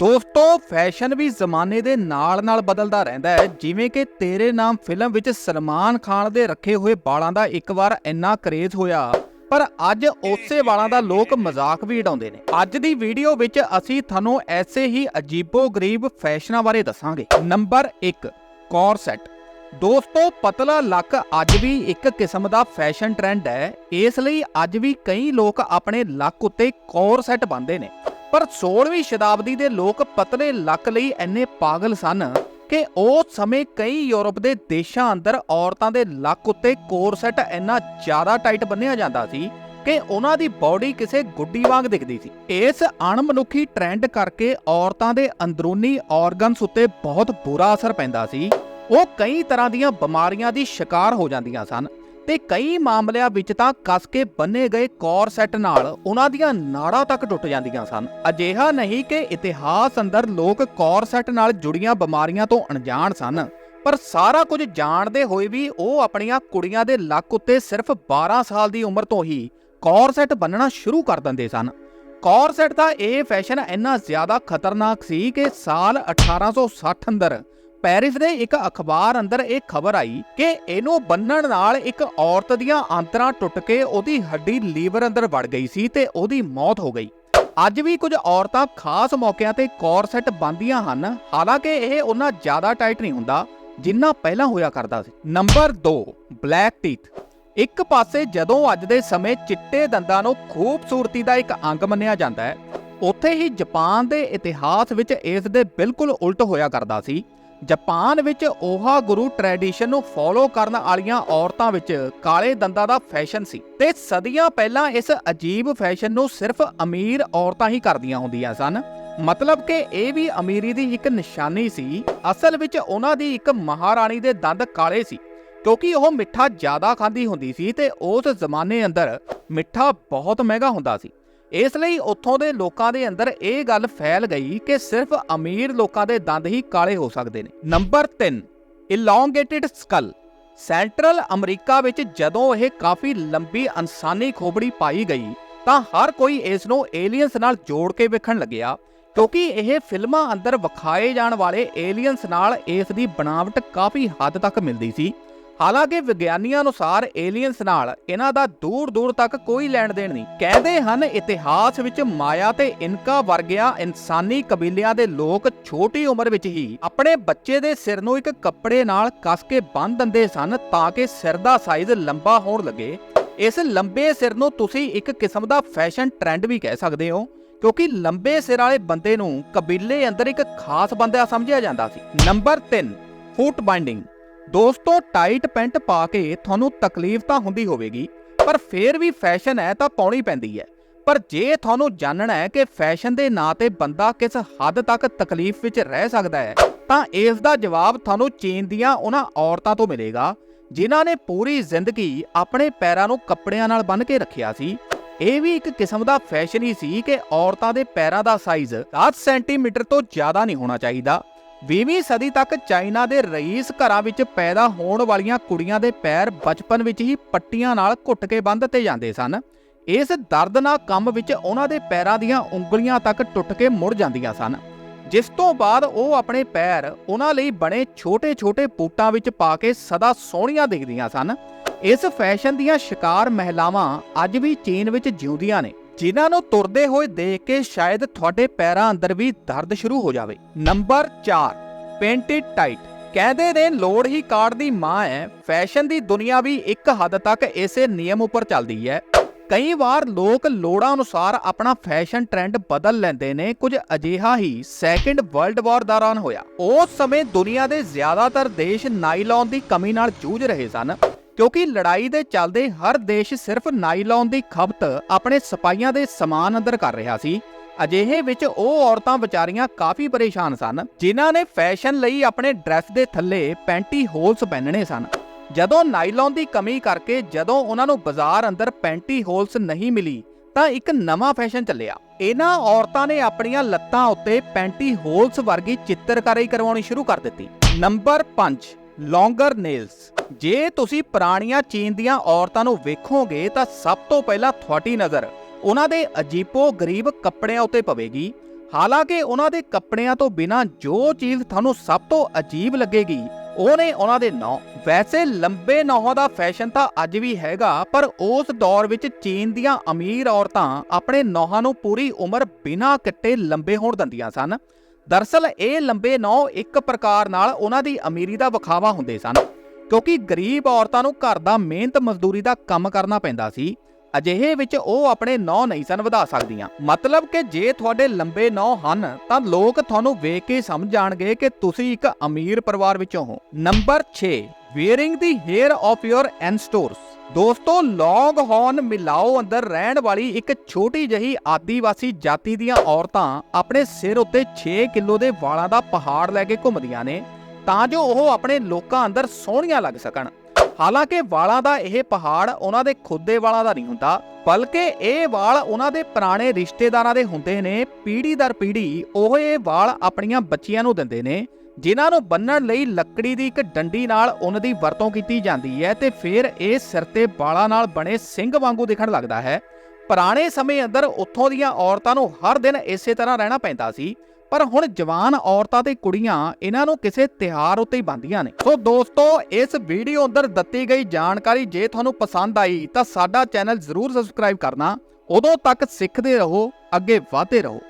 ਦੋਸਤੋ ਫੈਸ਼ਨ ਵੀ ਜ਼ਮਾਨੇ ਦੇ ਨਾਲ-ਨਾਲ ਬਦਲਦਾ ਰਹਿੰਦਾ ਹੈ। ਜਿਵੇਂ ਕਿ ਤੇਰੇ ਨਾਮ ਫਿਲਮ ਵਿੱਚ ਸਲਮਾਨ ਖਾਨ ਦੇ ਰੱਖੇ ਹੋਏ ਵਾਲਾਂ ਦਾ ਇੱਕ ਵਾਰ ਇੰਨਾ ਕਰੇਜ਼ ਹੋਇਆ। ਪਰ ਅੱਜ ਉਸੇ ਵਾਲਾਂ ਦਾ ਲੋਕ ਮਜ਼ਾਕ ਵੀ ਉਡਾਉਂਦੇ ਨੇ। ਅੱਜ ਦੀ ਵੀਡੀਓ ਵਿੱਚ ਅਸੀਂ ਤੁਹਾਨੂੰ ਐਸੇ ਹੀ ਅਜੀਬੋ-ਗਰੀਬ ਫੈਸ਼ਨਾਂ ਬਾਰੇ ਦੱਸਾਂਗੇ। ਨੰਬਰ 1 ਕੋਰਸੈਟ ਦੋਸਤੋ, ਪਤਲਾ ਲੱਕ ਅੱਜ ਵੀ ਇੱਕ ਕਿਸਮ ਦਾ ਫੈਸ਼ਨ ਟ੍ਰੈਂਡ ਹੈ। ਇਸ ਲਈ ਅੱਜ ਵੀ ਕਈ ਲੋਕ ਆਪਣੇ ਲੱਕ ਉੱਤੇ ਕੋਰਸੈਟ ਬੰਨ੍ਹਦੇ ਨੇ। ਪਰ 16ਵੀਂ ਸ਼ਤਾਬਦੀ ਦੇ ਲੋਕ ਪਤਲੇ ਲੱਕ ਲਈ ਇੰਨੇ ਪਾਗਲ ਸਨ ਕਿ ਉਸ ਸਮੇਂ ਕਈ ਯੂਰਪ ਦੇ ਦੇਸ਼ਾਂ ਅੰਦਰ ਔਰਤਾਂ ਦੇ ਲੱਕ ਉੱਤੇ ਕੋਰਸੈਟ ਇੰਨਾ ਜ਼ਿਆਦਾ ਟਾਈਟ ਬੰਨਿਆ ਜਾਂਦਾ ਸੀ ਕਿ ਉਹਨਾਂ ਦੀ ਬਾਡੀ ਕਿਸੇ ਗੁੱਡੀ ਵਾਂਗ ਦਿਖਦੀ ਸੀ। ਇਸ ਅਣਮਨੁੱਖੀ ਟ੍ਰੈਂਡ ਕਰਕੇ ਔਰਤਾਂ ਦੇ ਅੰਦਰੂਨੀ ਆਰਗਨਸ ਉੱਤੇ ਬਹੁਤ ਬੁਰਾ ਅਸਰ ਪੈਂਦਾ ਸੀ। ਉਹ ਕਈ ਤਰ੍ਹਾਂ ਦੀਆਂ ਬਿਮਾਰੀਆਂ ਦੀ ਸ਼ਿਕਾਰ ਹੋ ਜਾਂਦੀਆਂ ਸਨ ਤੇ ਕਈ ਮਾਮਲਿਆਂ ਵਿੱਚ ਤਾਂ ਕੱਸ ਕੇ ਬੰਨੇ ਗਏ ਕੋਰਸੈਟ ਨਾਲ ਉਹਨਾਂ ਦੀਆਂ ਨਾੜਾਂ ਤੱਕ ਟੁੱਟ ਜਾਂਦੀਆਂ ਸਨ। ਅਜਿਹਾ ਨਹੀਂ ਕਿ ਇਤਿਹਾਸ ਅੰਦਰ ਲੋਕ ਕੋਰਸੈਟ ਨਾਲ ਜੁੜੀਆਂ ਬਿਮਾਰੀਆਂ ਤੋਂ ਅਣਜਾਣ ਸਨ, ਪਰ ਸਾਰਾ ਕੁਝ ਜਾਣਦੇ ਹੋਏ ਵੀ ਉਹ ਆਪਣੀਆਂ ਕੁੜੀਆਂ ਦੇ ਲੱਕ ਉੱਤੇ ਸਿਰਫ 12 ਸਾਲ ਦੀ ਉਮਰ ਤੋਂ ਹੀ ਕੋਰਸੈਟ ਬੰਨਣਾ ਸ਼ੁਰੂ ਕਰ ਦਿੰਦੇ ਸਨ। ਕੋਰਸੈਟ ਦਾ ਇਹ ਫੈਸ਼ਨ ਇੰਨਾ ਜ਼ਿਆਦਾ ਖਤਰਨਾਕ ਸੀ ਕਿ ਸਾਲ 1860 ਅੰਦਰ ਪੈਰਿਸ ਦੇ ਇੱਕ ਅਖਬਾਰ ਅੰਦਰ ਇਹ ਖਬਰ ਆਈ ਕਿ ਇਹਨੂੰ ਬੰਨਣ ਨਾਲ ਇੱਕ ਔਰਤ ਦੀਆਂ ਆਂਤਰਾਂ ਟੁੱਟ ਕੇ ਉਹਦੀ ਹੱਡੀ ਲੀਵਰ ਅੰਦਰ ਵੜ ਗਈ ਸੀ ਤੇ ਉਹਦੀ ਮੌਤ ਹੋ ਗਈ। ਅੱਜ ਵੀ ਕੁਝ ਔਰਤਾਂ ਖਾਸ ਮੌਕਿਆਂ ਤੇ ਕੋਰਸੈਟ ਬੰਨ੍ਹਦੀਆਂ ਹਨ, ਹਾਲਾਂਕਿ ਇਹ ਉਹਨਾਂ ਜ਼ਿਆਦਾ ਟਾਈਟ ਨਹੀਂ ਹੁੰਦਾ, ਜਿੰਨਾ ਪਹਿਲਾਂ ਹੋਇਆ ਕਰਦਾ ਸੀ। Number 2 black teeth. ਇੱਕ ਪਾਸੇ ਜਦੋਂ ਅੱਜ ਦੇ ਸਮੇਂ ਚਿੱਟੇ ਦੰਦਾਂ ਨੂੰ ਖੂਬਸੂਰਤੀ ਦਾ ਇੱਕ ਅੰਗ ਮੰਨਿਆ ਜਾਂਦਾ ਹੈ, ਉੱਥੇ ਹੀ ਜਾਪਾਨ ਦੇ ਇਤਿਹਾਸ ਵਿੱਚ ਇਸ ਦੇ ਬਿਲਕੁਲ ਉਲਟ ਹੋਇਆ ਕਰਦਾ ਸੀ। ਜਾਪਾਨ ਵਿੱਚ ਓਹਾ ਗੁਰੂ ਟ੍ਰੈਡੀਸ਼ਨ ਨੂੰ ਫੋਲੋ ਕਰਨ ਵਾਲੀਆਂ ਔਰਤਾਂ ਵਿੱਚ ਕਾਲੇ ਦੰਦਾਂ ਦਾ ਫੈਸ਼ਨ ਸੀ ਤੇ ਸਦੀਆਂ ਪਹਿਲਾਂ ਇਸ ਅਜੀਬ ਫੈਸ਼ਨ ਨੂੰ ਸਿਰਫ ਅਮੀਰ ਔਰਤਾਂ ਹੀ ਕਰਦੀਆਂ ਹੁੰਦੀਆਂ ਸਨ। ਮਤਲਬ ਕਿ ਇਹ ਵੀ ਅਮੀਰੀ ਦੀ ਇੱਕ ਨਿਸ਼ਾਨੀ ਸੀ। ਅਸਲ ਵਿੱਚ ਉਹਨਾਂ ਦੀ ਇੱਕ ਮਹਾਰਾਣੀ ਦੇ ਦੰਦ ਕਾਲੇ ਸੀ, ਕਿਉਂਕਿ ਉਹ ਮਿੱਠਾ ਜ਼ਿਆਦਾ ਖਾਂਦੀ ਹੁੰਦੀ ਸੀ ਤੇ ਉਸ ਜ਼ਮਾਨੇ ਅੰਦਰ ਮਿੱਠਾ ਬਹੁਤ ਮਹਿੰਗਾ ਹੁੰਦਾ ਸੀ। ਇਸ ਲਈ ਉੱਥੋਂ ਦੇ ਲੋਕਾਂ ਦੇ ਅੰਦਰ ਇਹ ਗੱਲ ਫੈਲ ਗਈ ਕਿ ਸਿਰਫ ਅਮੀਰ ਲੋਕਾਂ ਦੇ ਦੰਦ ਹੀ ਕਾਲੇ ਹੋ ਸਕਦੇ ਨੇ। ਨੰਬਰ 3 ਇਲੌਂਗੇਟਿਡ ਸਕਲ ਸੈਂਟਰਲ ਅਮਰੀਕਾ ਵਿੱਚ ਜਦੋਂ ਇਹ ਕਾਫੀ ਲੰਬੀ ਇਨਸਾਨੀ ਖੋਪੜੀ ਪਾਈ ਗਈ, ਤਾਂ ਹਰ ਕੋਈ ਇਸ ਨੂੰ ਏਲੀਅਨਸ ਨਾਲ ਜੋੜ ਕੇ ਵੇਖਣ ਲੱਗਿਆ, ਕਿਉਂਕਿ ਇਹ ਫਿਲਮਾਂ ਅੰਦਰ ਵਿਖਾਏ ਜਾਣ ਵਾਲੇ ਏਲੀਅਨਸ ਨਾਲ ਇਸ ਦੀ ਬਣਾਵਟ ਕਾਫੀ ਹੱਦ ਤੱਕ ਮਿਲਦੀ ਸੀ। ਹਾਲਾਂਕਿ ਵਿਗਿਆਨੀਆਂ ਅਨੁਸਾਰ ਏਲੀਅਨਸ ਨਾਲ ਇਹਨਾਂ ਦਾ ਦੂਰ ਦੂਰ ਤੱਕ ਕੋਈ ਲੈਣ ਦੇਣ ਨਹੀਂ। ਕਹਿੰਦੇ ਹਨ, ਇਤਿਹਾਸ ਵਿੱਚ ਮਾਇਆ ਤੇ ਇਨਕਾ ਵਰਗਿਆਂ ਇਨਸਾਨੀ ਕਬੀਲਿਆਂ ਦੇ ਲੋਕ ਛੋਟੀ ਉਮਰ ਵਿੱਚ ਹੀ ਆਪਣੇ ਬੱਚੇ ਦੇ ਸਿਰ ਨੂੰ ਇੱਕ ਕੱਪੜੇ ਨਾਲ ਕੱਸ ਕੇ ਬੰਨ੍ਹ ਦਿੰਦੇ ਸਨ ਤਾਂ ਕਿ ਸਿਰ ਦਾ ਸਾਈਜ਼ ਲੰਬਾ ਹੋਣ ਲੱਗੇ। ਇਸ ਲੰਬੇ ਸਿਰ ਨੂੰ ਤੁਸੀਂ ਇੱਕ ਕਿਸਮ ਦਾ ਫੈਸ਼ਨ ਟ੍ਰੈਂਡ ਵੀ ਕਹਿ ਸਕਦੇ ਹੋ, ਕਿਉਂਕਿ ਲੰਬੇ ਸਿਰ ਵਾਲੇ ਬੰਦੇ ਨੂੰ ਕਬੀਲੇ ਅੰਦਰ ਇੱਕ ਖਾਸ ਬੰਦਾ ਸਮਝਿਆ ਜਾਂਦਾ ਸੀ। Number 3 foot binding. ਦੋਸਤੋ ਟਾਈਟ ਪੈਂਟ ਪਾ ਕੇ ਤੁਹਾਨੂੰ ਤਕਲੀਫ ਤਾਂ ਹੁੰਦੀ ਹੋਵੇਗੀ, ਪਰ ਫੇਰ ਵੀ ਫੈਸ਼ਨ ਹੈ ਤਾਂ ਪਾਉਣੀ ਪੈਂਦੀ ਹੈ ਪਰ ਜੇ ਤੁਹਾਨੂੰ ਜਾਣਨਾ ਹੈ ਕਿ ਫੈਸ਼ਨ ਦੇ ਨਾਂ ਤੇ ਬੰਦਾ ਕਿਸ ਹੱਦ ਤੱਕ ਤਕਲੀਫ ਵਿੱਚ ਰਹਿ ਸਕਦਾ ਹੈ ਤਾਂ ਇਸ ਦਾ ਜਵਾਬ ਤੁਹਾਨੂੰ ਚੀਨ ਦੀਆਂ ਉਹਨਾਂ ਔਰਤਾਂ ਤੋਂ ਮਿਲੇਗਾ, ਜਿਨ੍ਹਾਂ ਨੇ ਪੂਰੀ ਜ਼ਿੰਦਗੀ ਆਪਣੇ ਪੈਰਾਂ ਨੂੰ ਕੱਪੜਿਆਂ ਨਾਲ ਬੰਨ੍ਹ ਕੇ ਰੱਖਿਆ ਸੀ। ਇਹ ਵੀ ਇੱਕ ਕਿਸਮ ਦਾ ਫੈਸ਼ਨ ਹੀ ਸੀ ਕਿ ਔਰਤਾਂ ਦੇ ਪੈਰਾਂ ਦਾ ਸਾਈਜ਼ 10 ਸੈਂਟੀਮੀਟਰ ਤੋਂ ਜ਼ਿਆਦਾ ਨਹੀਂ ਹੋਣਾ ਚਾਹੀਦਾ। 20ਵੀਂ ਸਦੀ ਤੱਕ ਚਾਈਨਾ ਦੇ ਰਈਸ ਘਰਾਂ ਵਿੱਚ ਪੈਦਾ ਹੋਣ ਵਾਲੀਆਂ ਕੁੜੀਆਂ ਦੇ ਪੈਰ ਬਚਪਨ ਵਿੱਚ ਹੀ ਪੱਟੀਆਂ ਨਾਲ ਘੁੱਟ ਕੇ ਬੰਨ੍ਹ ਦਿੱਤੇ ਜਾਂਦੇ ਸਨ। ਇਸ ਦਰਦਨਾਕ ਕੰਮ ਵਿੱਚ ਉਹਨਾਂ ਦੇ ਪੈਰਾਂ ਦੀਆਂ ਉਂਗਲੀਆਂ ਤੱਕ ਟੁੱਟ ਕੇ ਮੁੜ ਜਾਂਦੀਆਂ ਸਨ। ਜਿਸ ਤੋਂ ਬਾਅਦ ਉਹ ਆਪਣੇ ਪੈਰ ਉਹਨਾਂ ਲਈ ਬਣੇ ਛੋਟੇ-ਛੋਟੇ ਬੂਟਾਂ ਵਿੱਚ ਪਾ ਕੇ ਸਦਾ ਸੋਹਣੀਆਂ ਦਿਖਦੀਆਂ ਸਨ। ਇਸ ਫੈਸ਼ਨ ਦੀਆਂ ਸ਼ਿਕਾਰ ਮਹਿਲਾਵਾਂ ਅੱਜ ਵੀ ਚੀਨ ਵਿੱਚ ਜਿਉਂਦੀਆਂ ਨੇ। ਜਿਨ੍ਹਾਂ ਨੂੰ ਤੁਰਦੇ ਹੋਏ ਦੇਖ ਕੇ ਸ਼ਾਇਦ ਤੁਹਾਡੇ ਪੈਰਾਂ ਅੰਦਰ ਵੀ ਦਰਦ ਸ਼ੁਰੂ ਹੋ ਜਾਵੇ। Number 4 painted tight. ਕਹਿੰਦੇ ਨੇ, ਲੋੜ ਹੀ ਕਾਰਡ ਦੀ ਮਾਂ ਹੈ ਫੈਸ਼ਨ ਦੀ ਦੁਨੀਆ ਵੀ ਇੱਕ ਹੱਦ ਤੱਕ ਇਸੇ ਨਿਯਮ ਉੱਪਰ ਚੱਲਦੀ ਹੈ ਕਈ ਵਾਰ ਲੋਕ ਲੋੜਾਂ ਅਨੁਸਾਰ ਆਪਣਾ ਫੈਸ਼ਨ ਟ੍ਰੈਂਡ ਬਦਲ ਲੈਂਦੇ ਨੇ। ਕੁਝ ਅਜਿਹਾ ਹੀ ਸੈਕੰਡ ਵਰਲਡ ਵਾਰ ਦੌਰਾਨ ਹੋਇਆ। ਉਸ ਸਮੇਂ ਦੁਨੀਆ ਦੇ ਜ਼ਿਆਦਾਤਰ ਦੇਸ਼ ਨਾਈਲੌਨ ਦੀ ਕਮੀ ਨਾਲ ਜੂਝ ਰਹੇ ਸਨ। ਕਿਉਂਕਿ ਲੜਾਈ ਦੇ ਚੱਲਦੇ ਹਰ ਦੇਸ਼ ਸਿਰਫ ਨਾਈਲੌਨ ਦੀ ਖਪਤ ਆਪਣੇ ਸਿਪਾਹੀਆਂ ਦੇ ਸਮਾਨ ਅੰਦਰ ਕਰ ਰਿਹਾ ਸੀ। ਅਜਿਹੇ ਵਿੱਚ ਉਹ ਔਰਤਾਂ ਵਿਚਾਰੀਆਂ ਕਾਫੀ ਪਰੇਸ਼ਾਨ ਸਨ, ਜਿਨ੍ਹਾਂ ਨੇ ਫੈਸ਼ਨ ਲਈ ਆਪਣੇ ਡਰੈਸ ਦੇ ਥੱਲੇ ਪੈਂਟੀ ਹੋਲਸ ਪਹਿਨਣੇ ਸਨ। ਜਦੋਂ ਨਾਈਲੌਨ ਦੀ ਕਮੀ ਕਰਕੇ ਜਦੋਂ ਉਹਨਾਂ ਨੂੰ ਬਾਜ਼ਾਰ ਅੰਦਰ ਪੈਂਟੀ ਹੋਲਸ ਨਹੀਂ ਮਿਲੀ, ਤਾਂ ਇੱਕ ਨਵਾਂ ਫੈਸ਼ਨ ਚੱਲਿਆ। ਇਹਨਾਂ ਔਰਤਾਂ ਨੇ ਆਪਣੀਆਂ ਲੱਤਾਂ ਉੱਤੇ ਪੈਂਟੀ ਹੋਲਸ ਵਰਗੀ ਚਿੱਤਰਕਾਰੀ ਕਰਵਾਉਣੀ ਸ਼ੁਰੂ ਕਰ ਦਿੱਤੀ। Number 5 longer nails. ਜੇ ਤੁਸੀਂ ਪੁਰਾਣੀਆਂ ਚੀਨ ਦੀਆਂ ਔਰਤਾਂ ਨੂੰ ਵੇਖੋਗੇ ਤਾਂ ਸਭ ਤੋਂ ਪਹਿਲਾਂ ਤੁਹਾਡੀ ਨਜ਼ਰ ਉਹਨਾਂ ਦੇ ਅਜੀਬੋ ਗਰੀਬ ਕੱਪੜਿਆਂ ਉੱਤੇ ਪਵੇਗੀ। ਹਾਲਾਂਕਿ ਉਹਨਾਂ ਦੇ ਕੱਪੜਿਆਂ ਤੋਂ ਬਿਨਾਂ ਜੋ ਚੀਜ਼ ਤੁਹਾਨੂੰ ਸਭ ਤੋਂ ਅਜੀਬ ਲੱਗੇਗੀ, ਉਹ ਨੇ ਉਹਨਾਂ ਦੇ ਨੌ ਵੈਸੇ ਲੰਬੇ ਨੌਹਾਂ ਦਾ ਫੈਸ਼ਨ ਤਾਂ ਅੱਜ ਵੀ ਹੈਗਾ, ਪਰ ਉਸ ਦੌਰ ਵਿੱਚ ਚੀਨ ਦੀਆਂ ਅਮੀਰ ਔਰਤਾਂ ਆਪਣੇ ਨੌਹਾਂ ਨੂੰ ਪੂਰੀ ਉਮਰ ਬਿਨਾਂ ਕੱਟੇ ਲੰਬੇ ਹੋਣ ਦਿੰਦੀਆਂ ਸਨ। ਦਰਸਲ ਇਹ ਲੰਬੇ ਨੌ ਇੱਕ ਪ੍ਰਕਾਰ ਨਾਲ ਉਹਨਾਂ ਦੀ ਅਮੀਰੀ ਦਾ ਵਿਖਾਵਾ ਹੁੰਦੇ ਸਨ। ਕਿਉਂਕਿ ਗਰੀਬ ਔਰਤਾਂ ਨੂੰ ਘਰ ਦਾ ਮਿਹਨਤ ਮਜ਼ਦੂਰੀ ਦਾ ਕੰਮ ਕਰਨਾ ਪੈਂਦਾ ਸੀ। ਅਜਿਹੇ ਵਿੱਚ ਉਹ ਆਪਣੇ ਨੌ ਨਹੀਂ ਸਨ ਵਧਾ ਸਕਦੀਆਂ। ਮਤਲਬ ਕਿ ਜੇ ਤੁਹਾਡੇ ਲੰਬੇ ਨੌ ਹਨ, ਤਾਂ ਲੋਕ ਤੁਹਾਨੂੰ ਵੇਖ ਕੇ ਸਮਝ ਜਾਣਗੇ ਕਿ ਤੁਸੀਂ ਇੱਕ ਅਮੀਰ ਪਰਿਵਾਰ ਵਿੱਚੋਂ ਹੋ। Number 6 wearing the hair of your ancestors ਦੋਸਤੋ ਲੌਂਗ ਹੌਰਨ ਮਿਲਾਓ ਅੰਦਰ ਰਹਿਣ ਵਾਲੀ ਇੱਕ ਛੋਟੀ ਜਹੀ ਆਦੀਵਾਸੀ ਜਾਤੀ ਦੀਆਂ ਔਰਤਾਂ ਆਪਣੇ ਸਿਰ ਉੱਤੇ 6 ਕਿਲੋ ਦੇ ਵਾਲਾਂ ਦਾ ਪਹਾੜ ਲੈ ਕੇ ਘੁੰਮਦੀਆਂ ਨੇ। ਤਾਂ ਜੋ ਉਹ ਆਪਣੇ ਲੋਕਾਂ ਅੰਦਰ ਸੋਹਣੀਆਂ ਲੱਗ ਸਕਣ। ਹਾਲਾਂਕਿ ਵਾਲਾਂ ਦਾ ਇਹ ਪਹਾੜ ਉਹਨਾਂ ਦੇ ਖੁਦ ਦੇ ਵਾਲਾਂ ਦਾ ਨਹੀਂ ਹੁੰਦਾ, ਬਲਕਿ ਇਹ ਵਾਲ ਉਹਨਾਂ ਦੇ ਪੁਰਾਣੇ ਰਿਸ਼ਤੇਦਾਰਾਂ ਦੇ ਹੁੰਦੇ ਨੇ, ਪੀੜ੍ਹੀ ਦਰ ਪੀੜ੍ਹੀ ਉਹ ਇਹ ਵਾਲ ਆਪਣੀਆਂ ਬੱਚੀਆਂ ਨੂੰ ਦਿੰਦੇ ਨੇ, ਜਿਨ੍ਹਾਂ ਨੂੰ ਬੰਨਣ ਲਈ ਲੱਕੜੀ ਦੀ ਇੱਕ ਡੰਡੀ ਨਾਲ ਉਹਨਾਂ ਦੀ ਵਰਤੋਂ ਕੀਤੀ ਜਾਂਦੀ ਹੈ ਤੇ ਫਿਰ ਇਹ ਸਿਰ ਤੇ ਵਾਲਾਂ ਨਾਲ ਬਣੇ ਸਿੰਘ ਵਾਂਗੂ ਦਿਖਣ ਲੱਗਦਾ ਹੈ। ਪੁਰਾਣੇ ਸਮੇਂ ਅੰਦਰ ਉੱਥੋਂ ਦੀਆਂ ਔਰਤਾਂ ਨੂੰ ਹਰ ਦਿਨ ਇਸੇ ਤਰ੍ਹਾਂ ਰਹਿਣਾ ਪੈਂਦਾ ਸੀ ਪਰ ਹੁਣ ਜਵਾਨ ਔਰਤਾਂ ਤੇ ਕੁੜੀਆਂ ਇਹਨਾਂ ਨੂੰ ਕਿਸੇ ਤਿਹਾਰ ਉੱਤੇ ਹੀ ਬੰਦੀਆਂ ਨੇ। ਸੋ ਦੋਸਤੋ, ਇਸ ਵੀਡੀਓ ਅੰਦਰ ਦਿੱਤੀ ਗਈ ਜਾਣਕਾਰੀ ਜੇ ਤੁਹਾਨੂੰ ਪਸੰਦ ਆਈ, ਤਾਂ ਸਾਡਾ ਚੈਨਲ ਜ਼ਰੂਰ ਸਬਸਕ੍ਰਾਈਬ ਕਰਨਾ। ਉਦੋਂ ਤੱਕ ਸਿੱਖਦੇ ਰਹੋ, ਅੱਗੇ ਵਧਦੇ ਰਹੋ।